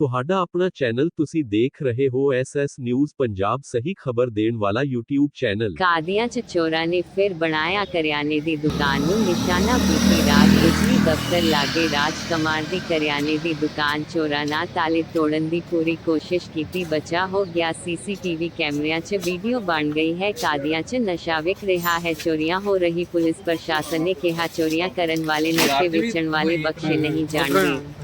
ਤੁਹਾਡਾ ਆਪਣਾ ਚੈਨਲ ਤੁਸੀਂ ਦੇਖ ਰਹੇ ਹੋ ਐਸਐਸ ਨਿਊਜ਼ ਪੰਜਾਬ ਸਹੀ ਖਬਰ ਦੇਣ ਵਾਲਾ YouTube ਚੈਨਲ। ਕਾਦੀਆਂ ਚ ਚੋਰਾਂ ਨੇ ਫਿਰ ਬਣਾਇਆ ਕਰਿਆਨੇ ਦੀ ਦੁਕਾਨ ਨੂੰ ਨਿਸ਼ਾਨਾ ਬੀਤੀ ਰਾਤ ਬਿਜਲੀ ਦਫ਼ਤਰ ਲਾਗੇ ਰਾਜਕੁਮਾਰ ਦੀ ਕਰਿਆਨੇ ਦੀ ਦੁਕਾਨ ਚੋਰਾਂ ਨਾਲ ਤਾਲੇ ਤੋੜਨ ਦੀ ਪੂਰੀ ਕੋਸ਼ਿਸ਼ ਕੀਤੀ ਬਚਾ ਹੋ ਗਿਆ ਸੀਸੀਟੀਵੀ ਕੈਮਰਿਆਂ 'ਚ ਵੀਡੀਓ ਬਣ ਗਈ ਹੈ ਕਾਦੀਆਂ 'ਚ ਨਸ਼ਾ ਵਿਕ ਰਿਹਾ ਹੈ ਚੋਰੀਆਂ ਹੋ ਰਹੀ ਪੁਲਿਸ ਪ੍ਰਸ਼ਾਸਨ ਨੇ ਕਿਹਾ ਚੋਰੀਆਂ ਕਰਨ ਵਾਲੇ ਨਸ਼ੇ ਵੇਚਣ ਵਾਲੇ ਬਖਸ਼ੇ ਨਹੀਂ ਜਾਣਗੇ।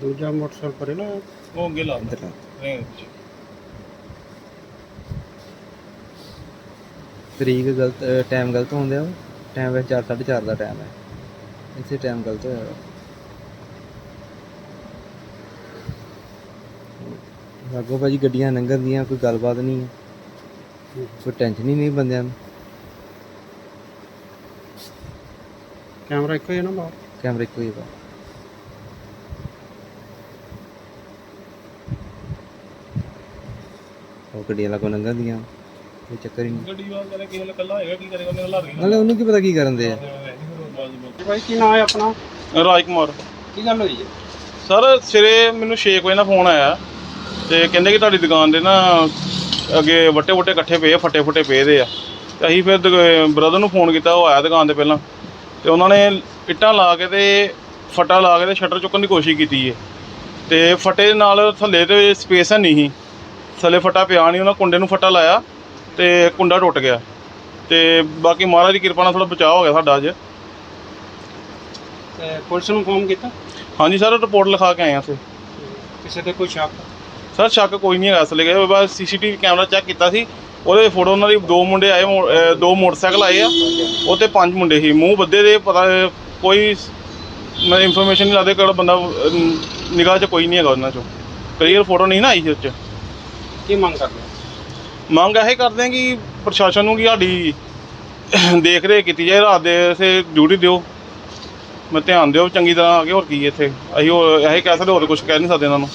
ਦੂਜਾ ਮੋਟਰਸਾਈਕਲ ਪਰੇ ਨਾ। ਉਹ ਅੱਗੇ ਲਾ। ਰੇਂਜ ਤਰੀਕ ਗਲਤ ਟਾਈਮ ਗਲਤ ਹੁੰਦਿਆ ਵਾ ਟਾਈਮ ਵੈਸੇ 4 4:30 ਦਾ ਟਾਈਮ ਹੈ। ਇਸੇ ਟਾਈਮ ਗਲਤ ਹੋਇਆ ਲਾਗੋ ਭਾਜੀ ਗੱਡੀਆਂ ਲੰਘਣ ਦੀਆਂ ਕੋਈ ਗੱਲਬਾਤ ਨਹੀਂ ਹੈ। ਕੋਈ ਟੈਨਸ਼ਨ ਹੀ ਨਹੀਂ ਬੰਦਿਆਂ ਨੂੰ। ਕੈਮਰਾ ਇੱਕੋ ਹੀ ਹੈ ਨਾ ਬਾਹਰ? ਕੈਮਰੇ ਇੱਕੋ ਹੀ ਵਾ ਉਹ ਗੱਡੀਆਂ ਲਾਗੋ ਲੰਘਣ ਦੀਆਂ ਕੋਈ ਚੱਕਰ ਹੀ ਨਹੀਂ। ਗੱਡੀ ਵਾਲਾ ਕਰੇ ਕਿਸੇ ਨੇ ਕੱਲਾ ਹੈਗਾ ਕੀ ਕਰੇਗਾ? ਉਹਨੇ ਹਲਾ ਨਾਲੇ ਉਹਨੂੰ ਕੀ ਪਤਾ ਕੀ ਕਰਨ ਦੇ ਆ। ਭਾਈ ਕੀ ਨਾਮ ਹੈ ਆਪਣਾ? ਰਾਜ ਕੁਮਾਰ। ਕੀ ਗੱਲ ਹੋਈ ਹੈ? ਸਰ ਸਵੇਰੇ ਮੈਨੂੰ 6 ਵਜੇ ਦਾ ਫੋਨ ਆਇਆ ਤੇ ਕਹਿੰਦੇ ਕਿ ਤੁਹਾਡੀ ਦੁਕਾਨ ਦੇ ਨਾ ਅੱਗੇ ਵੱਟੇ ਵੱਟੇ ਇਕੱਠੇ ਪਏ ਆ ਫੱਟੇ ਫੁੱਟੇ ਪਏ ਦੇ ਆ। ਤੇ ਅਸੀਂ ਫਿਰ ਬ੍ਰਦਰ ਨੂੰ ਫੋਨ ਕੀਤਾ ਉਹ ਆਇਆ ਦੁਕਾਨ ਤੇ ਪਹਿਲਾਂ। ਤੇ ਉਹਨਾਂ ਨੇ ਇੱਟਾਂ ਲਾ ਕੇ ਤੇ ਫੱਟਾ ਲਾ ਕੇ ਤੇ ਸ਼ਟਰ ਚੁੱਕਣ ਦੀ ਕੋਸ਼ਿਸ਼ ਕੀਤੀ ਹੈ ਤੇ ਫੱਟੇ ਦੇ ਨਾਲ ਥੱਲੇ ਤੇ ਸਪੇਸ ਹੈ ਨਹੀਂ ਸੀ। ਥੱਲੇ ਫੱਟਾ ਪਿਆ ਨਹੀਂ ਉਹਨਾਂ ਕੁੰਡੇ ਨੂੰ ਫੱਟਾ ਲਾਇਆ ਤੇ ਕੁੰਡਾ ਟੁੱਟ ਗਿਆ। ਤੇ ਬਾਕੀ ਮਹਾਰਾਜ ਦੀ ਕਿਰਪਾ ਨਾਲ ਥੋੜਾ ਬਚਾਅ ਹੋ ਗਿਆ ਸਾਡਾ ਅੱਜ। ਤੇ ਪੁਲਿਸ ਨੂੰ ਫੋਨ ਕੀਤਾ? ਹਾਂਜੀ ਸਰ ਰਿਪੋਰਟ ਲਿਖਾ ਕੇ ਆਏ ਹਾਂ ਅਸੀਂ। ਕਿਸੇ ਤੇ ਕੋਈ ਸ਼ੱਕ? ਸਰ ਸ਼ੱਕ ਕੋਈ ਨਹੀਂ ਹੈਗਾ ਅਸਲੇ ਗਏ ਬਸ ਸੀਸੀਟੀਵੀ ਕੈਮਰਾ ਚੈੱਕ ਕੀਤਾ ਸੀ। ਉਹਦੇ ਫੋਟੋ ਉਹਨਾਂ ਦੀ ਦੋ ਮੁੰਡੇ ਆਏ ਮੋ- ਅਹ ਦੋ ਮੋਟਰਸਾਈਕਲ ਆਏ ਆ। ਉਹ ਤੇ ਪੰਜ ਮੁੰਡੇ ਸੀ। ਮੂੰਹ ਬੱਦੇ ਦੇ ਪਤਾ ਕੋਈ ਮੈਂ ਇਨਫੋਰਮੇਸ਼ਨ ਨਹੀਂ ਲੱਗਦੇ ਕਿਹੜਾ ਬੰਦਾ ਨਿਗਾਹ 'ਚ ਕੋਈ ਨਹੀਂ ਹੈਗਾ ਉਹਨਾਂ 'ਚੋਂ। ਕਲੀਅਰ ਫੋਟੋ ਨਹੀਂ ਨਾ ਆਈ ਸੀ ਉਹ 'ਚ ਕੀ ਮੰਗ ਕਰਦੇ ਮੰਗ ਇਹ ਕਰਦੇ ਹਾਂ ਕਿ ਪ੍ਰਸ਼ਾਸਨ ਨੂੰ ਕਿ ਸਾਡੀ ਦੇਖ ਰੇਖ ਕੀਤੀ ਜਾਏ, ਰਾਤ ਦੇ ਇਸੇ ਡਿਊਟੀ ਦਿਓ। ਮੈਂ ਧਿਆਨ ਦਿਓ ਚੰਗੀ ਤਰ੍ਹਾਂ ਆ ਕੇ ਹੋਰ ਕੀ ਹੈ ਇੱਥੇ। ਅਸੀਂ ਹੋਰ ਇਹ ਕਹਿ ਸਕਦੇ ਹੋਰ ਕੁਝ ਕਹਿ ਨਹੀਂ ਸਕਦੇ ਇਹਨਾਂ ਨੂੰ।